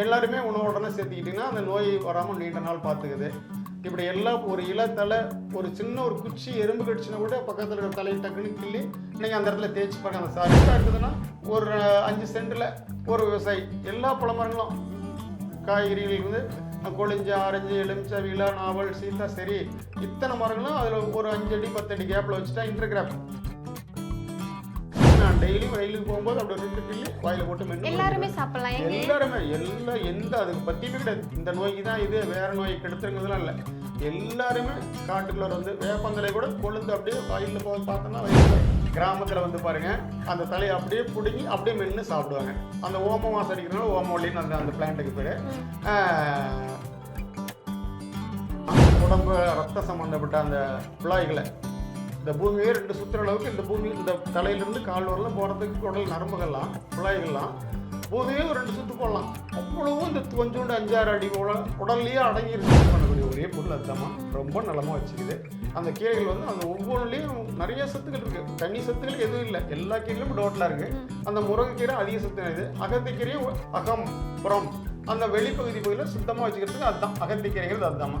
எல்லாருமே உணவு உடனே சேர்த்துக்கிட்டிங்கன்னா அந்த நோய் வராமல் நீண்ட நாள் பார்த்துக்குது. இப்படி எல்லாம் ஒரு இலத்தலை ஒரு சின்ன ஒரு குச்சி எறும்பு கடிச்சுனா கூட பக்கத்தில் இருக்கிற தலையை டக்குன்னு கிள்ளி நீங்கள் அந்த இடத்துல தேய்ச்சி பாருங்க. அந்த சார் இருக்குதுன்னா ஒரு அஞ்சு சென்டில் ஒரு விவசாயி எல்லா பழமரங்களும். காய்கறிகள் வந்து கொழிஞ்சு ஆரஞ்சு எலுமிச்சை விழா நாவல் சீத்தா சரி இத்தனை மரங்களும் அதில் ஒரு அஞ்சு அடி பத்து அடி கேப்பில் வச்சுட்டா இன்டர்கிராஃப் டெய்லியும் ரயிலுக்கு போகும்போது அப்படி ரெண்டு கிள்ளி வாயில் போட்டு மென்று எல்லாருமே சாப்பிடலாம். எல்லாருமே எல்லா எந்த அதுக்கு பற்றியுமே கிடையாது இந்த நோய்க்கு தான் இது வேற நோய் கெடுத்துருங்கிறதுலாம் இல்லை. எல்லாருமே காட்டுக்குள்ள வந்து வேப்பந்தலை கூட கொழுந்து அப்படியே வாயில் போக பார்த்தோன்னா வயலில் கிராமத்தில் வந்து பாருங்க அந்த தலையை அப்படியே பிடுங்கி அப்படியே மென்று சாப்பிடுவாங்க. அந்த ஓம வாசம் அடிக்கிறனால ஓமவல்லின்னு அந்த அந்த பிளான்ட்டுக்கு பேர். உடம்பு ரத்த சம்பந்தப்பட்ட அந்த குழாய்களை இந்த பூமியே ரெண்டு சுற்றுற அளவுக்கு இந்த பூமி இந்த தலையிலிருந்து கால் வரலாம் போகிறதுக்கு உடல் நரம்புகள்லாம் குழாய்கள்லாம் பூமியே ஒரு ரெண்டு சுற்று போடலாம். அவ்வளவும் இந்த கொஞ்சோண்டு அஞ்சாறு அடி உட உடல்லையே அடங்கி இருக்கு பண்ணக்கூடிய ஒரே பொருள் அதுதாம்மா. ரொம்ப நலமாக வச்சுக்குது. அந்த கீரைகள் வந்து அந்த ஒவ்வொன்றுலேயும் நிறைய சத்துக்கள் இருக்குது தனி சத்துக்கள் எதுவும் இல்லை. எல்லா கீரையிலும் டோட்டலாக இருக்குது அந்த முருங்கைக்கீரை அதிக சத்து இது. அகத்திக்கீரையும் அகம் புறம். அந்த வெளிப்பகுதி பகுதியில் சுத்தமாக வச்சுக்கிறதுக்கு அதுதான். அகத்திக்கீரைகள் அதுதாம்மா.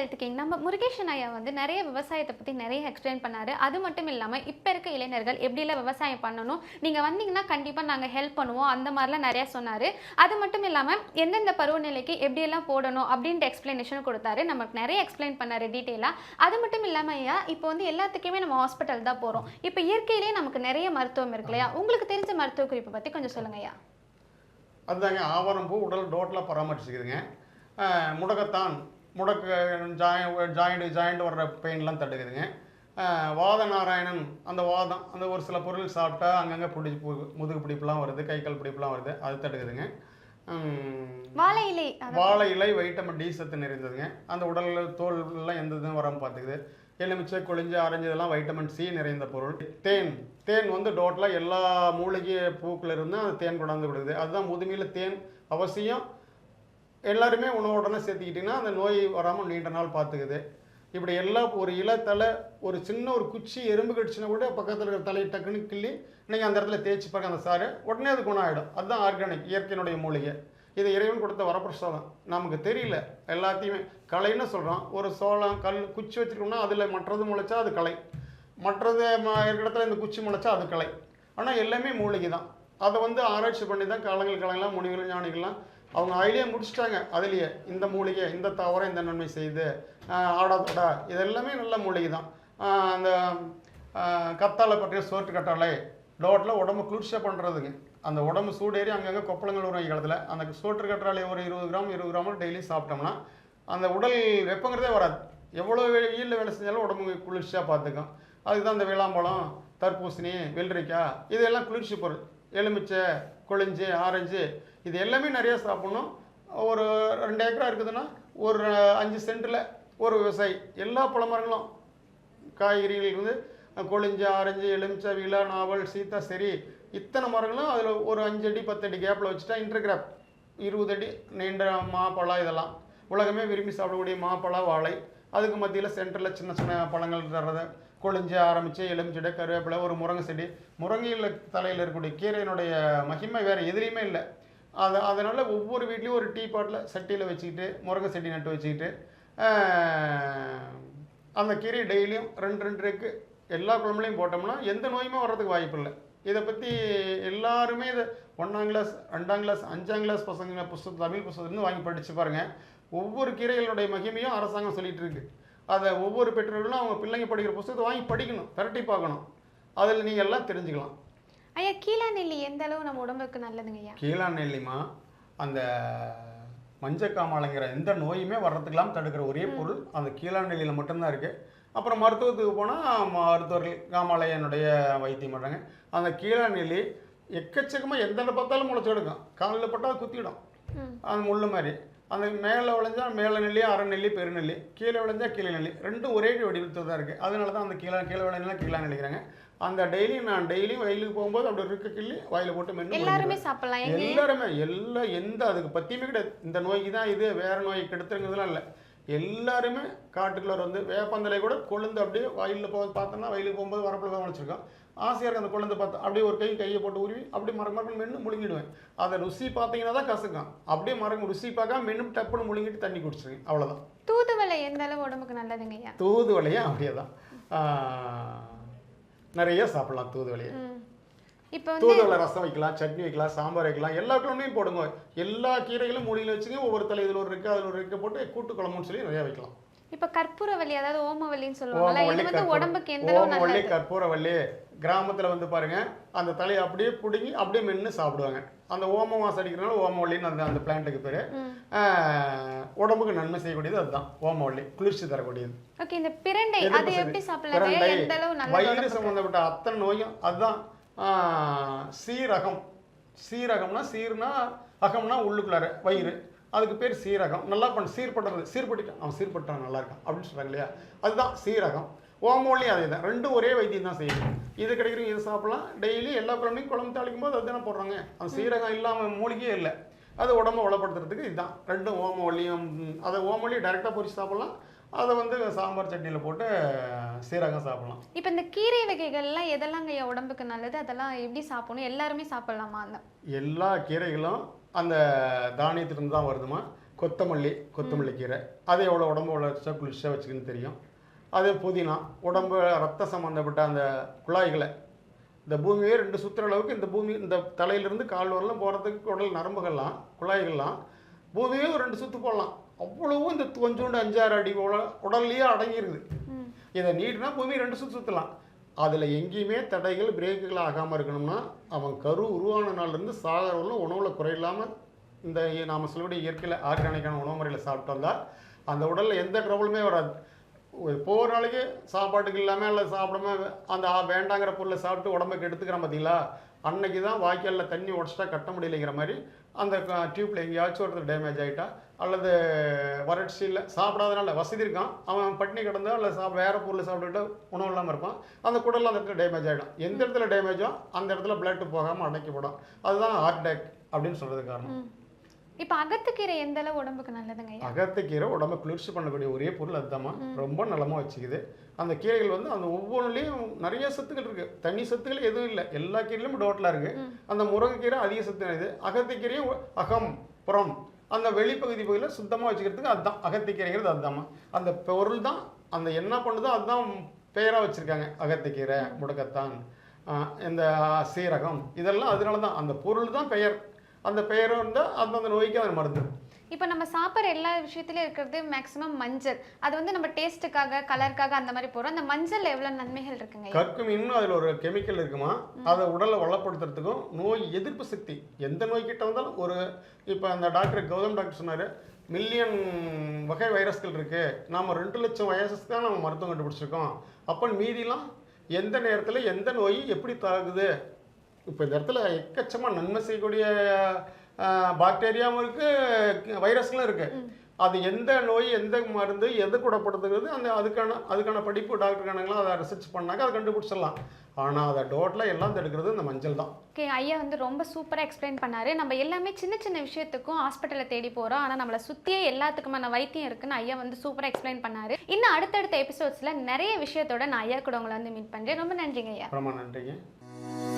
ஹெல்த் கிங் நம்ம முருகேஷன் ஐயா வந்து நிறைய விவசாயத்தை பற்றி நிறைய எக்ஸ்பிளைன் பண்ணாரு. அது மட்டும் இல்லாமல் இப்போ இருக்க இளைஞர்கள் எப்படிலாம் விவசாயம் பண்ணணும்? நீங்கள் வந்தீங்கன்னா கண்டிப்பாக நாங்கள் ஹெல்ப் பண்ணுவோம். அந்த மாதிரிலாம் நிறைய சொன்னார். அது மட்டும் இல்லாமல் எந்தெந்த பருவநிலைக்கு எப்படியெல்லாம் போடணும் அப்படின்ற எக்ஸ்பிளனேஷன் கொடுத்தாரு. நமக்கு நிறைய எக்ஸ்பிளைன் பண்ணாரு டீட்டெயிலாக அது மட்டும் இல்லாமல் ஐயா இப்போ வந்து எல்லாத்துக்குமே நம்ம ஹாஸ்பிட்டல் தான் போகிறோம் இப்போ இயற்கையிலேயே நமக்கு நிறைய மருத்துவம் இருக்கு இல்லையா? உங்களுக்கு தெரிஞ்ச மருத்துவ குறிப்பை பற்றி கொஞ்சம் சொல்லுங்க ஐயா. அதுதாங்க ஆவாரம் பூ உடல் டோட்டலாக பராமரிச்சுக்குதுங்க முடக்கத்தான் முடக்க ஜாய் ஜாயிண்ட் ஜாயிண்ட் வர்ற பெயின்லாம் தடுக்குதுங்க. வாத நாராயணன் அந்த வாதம் அந்த ஒரு சில பொருள் சாப்பிட்டா அங்கங்கே பிடி முதுகு பிடிப்புலாம் வருது கை கால் பிடிப்புலாம் வருது அது தடுக்குதுங்க. வாழை இலை. வாழை இலை வைட்டமின் டி சத்து நிறைந்ததுங்க. அந்த உடல்ல தோல்லாம் எந்த இதுவும் வராமல் பார்த்துக்குது. எலுமிச்சை கொழிஞ்சு ஆரஞ்சு இதெல்லாம் வைட்டமின் சி நிறைந்த பொருள். தேன் தேன் வந்து டோட்டலாக எல்லா மூலிகை பூக்கள் இருந்து அந்த தேன் கொண்டாந்து விடுது. அதுதான் முதுமையில் தேன் அவசியம் எல்லாருமே உணவுடனே சேர்த்துக்கிட்டிங்கன்னா அந்த நோய் வராமல் நீண்ட நாள் பார்த்துக்குது. இப்படி எல்லா ஒரு இலத்தலை ஒரு சின்ன ஒரு குச்சி எறும்பு கடிச்சுனா கூட பக்கத்தில் இருக்கிற தலையை டக்குன்னு கிள்ளி நீங்கள் அந்த இடத்துல தேய்ச்சி பாருங்க அந்த சாறு உடனே அது குணம் ஆகிடும் அதுதான் ஆர்கானிக் இயற்கையினுடைய மூலிகை. இது இறைவன் கொடுத்த வரப்பிரசாதம். நமக்கு தெரியல. எல்லாத்தையுமே கலைன்னு சொல்கிறோம் ஒரு சோளம் கல் குச்சி வச்சுருக்கோம்னா அதில் மற்றது முளைச்சா அது கலை. மற்றது இருக்கிற இடத்துல இந்த குச்சி முளைச்சா அது கலை. ஆனால் எல்லாமே மூலிகை தான். அதை வந்து ஆராய்ச்சி பண்ணி தான் காலங்கள் காலங்களாக முனிகள் ஞானிகள்லாம் அவங்க அதிலேயே முடிச்சிட்டாங்க. அதுலேயே இந்த மூலிகை இந்த தாவரம் இந்த நன்மை செய்யுது ஆஹ் இதெல்லாமே நல்ல மூலிகை தான் அந்த ஆஹ் கத்தாழை பற்றிய சோற்று கட்டாழை டோட்டில் உடம்பு குளிர்ச்சியாக பண்ணுறதுங்க அந்த உடம்பு சூடேறி அங்கங்கே கொப்பளங்கள் வரும் காலத்தில் அந்த சோற்று கற்றாழை ஒரு இருபது கிராம் இருபது கிராம் டெய்லி சாப்பிட்டோம்னா அந்த உடல் வெப்பங்கிறதே வராது. எவ்வளோ வெயிலில் வேலை செஞ்சாலும் உடம்பு குளிர்ச்சியாக பார்த்துக்கும். அதுக்கு தான் இந்த வேளாம்பழம் தர்பூசணி வெள்ளரிக்காய் இதெல்லாம் குளிர்ச்சி பொருள். எலுமிச்சை கொழிஞ்சு ஆரஞ்சு இது எல்லாமே நிறைய சாப்பிடணும். ஒரு ரெண்டு ஏக்கரா இருக்குதுன்னா ஒரு அஞ்சு சென்ட்டில் ஒரு விவசாயி எல்லா பழமரங்களும் காய்கறிகள் இருந்து கொழிஞ்சு ஆரஞ்சு எலுமிச்சை விழா நாவல் சீத்தா சரி இத்தனை மரங்களும் அதில் ஒரு அஞ்சு அடி பத்து அடி கேப்பில் வச்சுட்டா இன்டர்கிராப் இருபது அடி நீண்ட மாப்பழம் இதெல்லாம். உலகமே விரும்பி சாப்பிடக்கூடிய மாப்பழம் வாழை. அதுக்கு மத்தியில் சென்டரில் சின்ன சின்ன பழங்கள் தர்றது. கொழிஞ்சு ஆரம்பித்து எலுமிச்செடி கருவேப்பிலை ஒரு முருங்கை செடி. முருங்கையில் தலையில் இருக்கக்கூடிய கீரையினுடைய மகிமை வேறு எதிரியுமே இல்லை. அது அதனால் ஒவ்வொரு வீட்லேயும் ஒரு டீ பாட்டில் சட்டியில் வச்சுக்கிட்டு முருங்கை செடி நட்டு வச்சுக்கிட்டு அந்த கீரை டெய்லியும் ரெண்டு ரெண்டுக்கு எல்லா குழம்புலையும் போட்டோம்னா எந்த நோயுமே வர்றதுக்கு வாய்ப்பு இல்லை. இதை பற்றி எல்லாருமே இதை ஒன்றாம் கிளாஸ் ரெண்டாம் கிளாஸ் அஞ்சாம் கிளாஸ் பசங்க புஸ்தகம் தமிழ் புஸ்தகத்துலேருந்து வாங்கி படித்து பாருங்கள் ஒவ்வொரு கீரைகளுடைய மகிமையும் அரசாங்கம் சொல்லிகிட்டு இருக்குது அதை ஒவ்வொரு பெற்றோர்களும் அவங்க பிள்ளைங்க படிக்கிற புஸ்தகத்தை வாங்கி படிக்கணும் பிரட்டி பார்க்கணும் அதில் நீங்கள் எல்லாம் தெரிஞ்சுக்கலாம். ஐயா கீழா நெல்லி எந்த அளவு நம்ம உடம்புக்கு நல்லதுங்க ஐயா? கீழா நெல்லிமா அந்த மஞ்சக்காமாலைங்கிற எந்த நோயுமே வர்றதுக்கெல்லாம் தடுக்கிற ஒரே பொருள் அந்த கீழா நெல்லியில் மட்டும்தான் இருக்குது அப்புறம் மருத்துவத்துக்கு போனால் மருத்துவர்கள் காமாலயனுடைய வைத்தியம் பண்ணுறாங்க அந்த கீழா நெல்லி எக்கச்சக்கமாக எந்த பார்த்தாலும் முளைச்சி எடுக்கும் காலில் பட்டால் குத்திடும். அது முள்ளு மாதிரி. அந்த மேலே விளைஞ்சா மேலே நெல்லி அரை நெல்லி பெருநெல்லி கீழே விளைஞ்சா கீழே நெல்லி. ரெண்டும் ஒரே வடிவத்தில் தான் இருக்குது அதனால தான் அந்த கீழே கீழே விளைஞ்சலாம் கீழே நினைக்கிறாங்க. அந்த டெய்லி நான் டெய்லியும் வயலுக்கு போகும்போது அப்படி இருக்க கிள்ளி வாயில் போட்டு மென்று எல்லாருமே சாப்பிடலாம் எல்லாருமே எல்லா எந்த அதுக்கு பத்தியுமே கிடையாது. இந்த நோய்க்கு தான் இது வேற நோய் கெடுத்துருங்கிறதுலாம் இல்லை. எல்லாருமே காட்டுக்குள்ள வந்து வேப்பந்தலை கூட கொழுந்து அப்படியே வயலில் போக பார்த்தோன்னா வயலுக்கு போகும்போது வரப்பில் தான் வச்சுருக்கோம். ஆசையாக இருக்கு அந்த கொழுந்து பார்த்து. அப்படியே ஒரு கை கையை போட்டு உருவி அப்படியே மரம் மரம் மென்று முழுங்கிடுவேன். அதை ருசி பார்த்தீங்கன்னா தான் கசக்கும். அப்படியே மரம் ருசி பார்க்காம மென்று டப்புன்னு முழுங்கிட்டு தண்ணி குடிச்சிருங்க. அவ்வளோதான் தூதுவளை எந்த அளவு உடம்புக்கு நல்லதுங்க ஐயா? தூதுவளையும் அப்படியே தான் நிறைய சாப்பிடலாம் தூதுவளையை. இப்போ தூதுவளை ரசம் வைக்கலாம் சட்னி வைக்கலாம் சாம்பார் வைக்கலாம் எல்லா குழம்பையும் போடுங்க. எல்லா கீரைகளும் மூலியில் வச்சுங்க. ஒவ்வொரு தலை இதில் ஒரு இருக்கு அதில் ஒரு இருக்கு போட்டு கூட்டு குழம்புன்னு சொல்லி நிறைய வைக்கலாம். இப்போ கற்பூரவள்ளி அதாவது ஓமவல்லின்னு சொல்லுவாங்கல்ல இது வந்து உடம்புக்கு எந்த அளவு நல்லது? கற்பூரவள்ளி கிராமத்தில் வந்து பாருங்க அந்த தலையை அப்படியே பிடுங்கி அப்படியே மென்று சாப்பிடுவாங்க. அந்த ஓம வாசம் அடிக்கிறனால ஓமவள்ளின்னு அந்த அந்த பிளான்ட்டுக்கு பேர். உடம்புக்கு நன்மை செய்யக்கூடியது அதுதான் ஓமவள்ளி குளிர்ச்சி தரக்கூடியது. ஓகே இந்த பிரண்டை அது. எப்படி சாப்பிடலாம்? எந்த அளவு நல்லது வயிறு? சம்பந்தப்பட்ட அத்தனை நோயும் அதுதான் சீரகம். சீரகம்னா சீர்னா அகம்னா உள்ளுக்குள்ளார வயிறு. அதுக்கு பேர் சீரகம். நல்லா பண்ண சீர்படுறது சீர்பட்டு அவன் சீர்பட்டான் நல்லா இருக்கான் அப்படின்னு சொல்றாங்க இல்லையா? அதுதான் சீரகம். ஓமோலையும் அதே தான் ரெண்டும் ஒரே வைத்தியம் தான் செய்யுது. இது கிடைக்கிற இது சாப்பிடலாம். டெய்லி எல்லா குழம்பையும் குழம்பு தாளிக்கும் போது அதுதானே போடுறாங்க. அந்த சீரகம் இல்லாமல் மூலிகையே இல்லை. அது உடம்ப வளப்படுத்துறதுக்கு இதுதான். ரெண்டும் ஓமவள்ளியும் அதை ஓமவள்ளியும் டைரெக்டாக பொரிச்சு சாப்பிடலாம். அதை வந்து சாம்பார் சட்னியில் போட்டு சீரகம் சாப்பிடலாம். இப்போ இந்த கீரை வகைகள்லாம் எதெல்லாம் உடம்புக்கு நல்லது? அதெல்லாம் எப்படி சாப்பிடணும்? எல்லாருமே சாப்பிடலாமா அந்த? எல்லா கீரைகளும் அந்த தானியத்திலிருந்து தான் வருதுமா கொத்தமல்லி கொத்தமல்லி கீரை. அது எவ்வளோ உடம்பு வளர்ச்சா குளிர்ச்சியாக வச்சுக்குன்னு தெரியும். அதே புதினா. உடம்பு ரத்த சம்மந்தப்பட்ட அந்த குழாய்களை. இந்த பூமியே ரெண்டு சுற்றுற அளவுக்கு இந்த பூமி இந்த தலையிலிருந்து கால் வரலாம் போகிறதுக்கு உடல் நரம்புகள்லாம் குழாய்கள்லாம் பூமியே ஒரு ரெண்டு சுற்று போடலாம். அவ்வளவும் இந்த கொஞ்சோண்டு அஞ்சாறு அடி உடல்லையே அடங்கியிருக்குது. இதை நீட்னா பூமி ரெண்டு சுற்று சுற்றலாம் அதில் எங்கேயுமே தடைகள் பிரேக்குகள் ஆகாமல் இருக்கணும்னா அவன் கரு உருவான நாள்லேருந்து சாகரவில் உணவில் குறையில்லாமல் இந்த நாம் சொல்லக்கூடிய இயற்கையில் ஆர்கானிக்கான உணவு முறையில் சாப்பிட்டு வந்தால் அந்த உடலில் எந்த ட்ரபுளுமே வராது. ஒரு போகிற நாளைக்கு சாப்பாட்டுக்கு இல்லாமல் இல்லை சாப்பிடாம அந்த வேண்டாங்கிற பொருளை சாப்பிட்டு உடம்புக்கு எடுத்துக்கிறோம் பார்த்தீங்களா அன்னைக்கு தான் வாய்க்காலில் தண்ணி உடச்சிட்டா கட்ட முடியலைங்கிற மாதிரி அந்த டியூப்பில் எங்கேயாச்சும் ஒருத்தர் டேமேஜ் ஆகிட்டா அல்லது வறட்சியில் சாப்பிடாதனால வசதி இருக்கான். அவன் பட்டினி கிடந்தா இல்லை சா வேறு பொருள் சாப்பிட்டுட்டு உணவு இல்லாமல் இருப்பான். அந்த குடல் அந்த இடத்துல டேமேஜ் ஆகிடும் எந்த இடத்துல டேமேஜோ அந்த இடத்துல பிளட் போகாமல் அடைக்கப்படும் அதுதான் ஹார்ட் அட்டாக் அப்படின்னு சொல்கிறது காரணம். இப்போ அகத்துக்கீரை எந்த அளவு உடம்புக்கு நல்லதுங்க அகத்துக்கீரை உடம்ப குளிர்ச்சி பண்ணக்கூடிய ஒரே பொருள் அதுதாம்மா. ரொம்ப நலமாக வச்சுக்குது. அந்த கீரைகள் வந்து அந்த ஒவ்வொன்றுலேயும் நிறைய சத்துக்கள் இருக்குது தனி சத்துக்கள் எதுவும் இல்லை. எல்லா கீரையிலும் டோட்டலாக இருக்குது அந்த முருங்கைக்கீரை அதிக சத்து இது அகத்திக்கீரையும் அகம் புறம் அந்த வெளிப்பகுதி பகுதியில் சுத்தமாக வச்சுக்கிறதுக்கு அதுதான் அகத்திக்கீரைங்கிறது அதுதான் அந்த பொருள் தான் அந்த என்ன பண்ணுதோ அதுதான் பெயராக வச்சுருக்காங்க. அகத்திக்கீரை முடக்கத்தான் இந்த சீரகம் இதெல்லாம் அதனால தான் அந்த பொருள் தான் பெயர். அந்த பெயர் இருந்தால் அந்தந்த நோய்க்கு அது மருந்து. இப்போ நம்ம சாப்பிட்ற எல்லா விஷயத்துலயும் இருக்கிறது மேக்ஸிமம் மஞ்சள். அது வந்து நம்ம டேஸ்ட்டுக்காக கலருக்காக அந்த மாதிரி போடுறோம். அந்த மஞ்சள்ல எவ்வளவு நன்மைகள் இருக்குங்க ஐயா? கற்கும் இன்னும் அதில் ஒரு கெமிக்கல் இருக்குமா? அதை உடலை வளப்படுத்துறதுக்கும் நோய் எதிர்ப்பு சக்தி எந்த நோய் கிட்ட வந்தாலும் ஒரு இப்போ அந்த டாக்டர் கௌதம் டாக்டர் சொன்னார் மில்லியன் வகை வைரஸ்கள் இருக்கு. நாம ரெண்டு லட்சம் வைரஸ்க்கு தான் நம்ம மருத்துவம் கண்டுபிடிச்சிருக்கோம். அப்போ மீதிலாம் எந்த நேரத்தில் எந்த நோய் எப்படி தாக்குது? இப்போ இந்த இடத்துல எக்கச்சமாக நன்மை செய்யக்கூடிய பாக்டீரியாவும் இருக்குது வைரஸ்களும் இருக்குது அது எந்த நோய் எந்த மருந்து எது குணப்படுத்துகிறது அந்த அதுக்கான அதுக்கான படிப்பு டாக்டருக்கானங்களாம் அதை ரிசர்ச் பண்ணாக்க அதை கண்டுபிடிச்சிடலாம். ஆனால் அதை டோட்டலாக எல்லாம் தடுக்கிறது இந்த மஞ்சள் தான். ஓகே ஐயா வந்து ரொம்ப சூப்பராக எக்ஸ்பிளைன் பண்ணாரு. நம்ம எல்லாமே சின்ன சின்ன விஷயத்துக்கும் ஹாஸ்பிட்டலில் தேடி போகிறோம் ஆனால் நம்மளை சுற்றியே எல்லாத்துக்குமான வைத்தியம் இருக்குன்னு ஐயா வந்து சூப்பராக எக்ஸ்பிளைன் பண்ணாரு. இன்னும் அடுத்தடுத்த எபிசோட்ஸில் நிறைய விஷயத்தோட நான் ஐயா கூட உங்களை வந்து மீட் பண்ணுறேன் ரொம்ப நன்றிங்க ஐயா. ரொம்ப நன்றிங்க.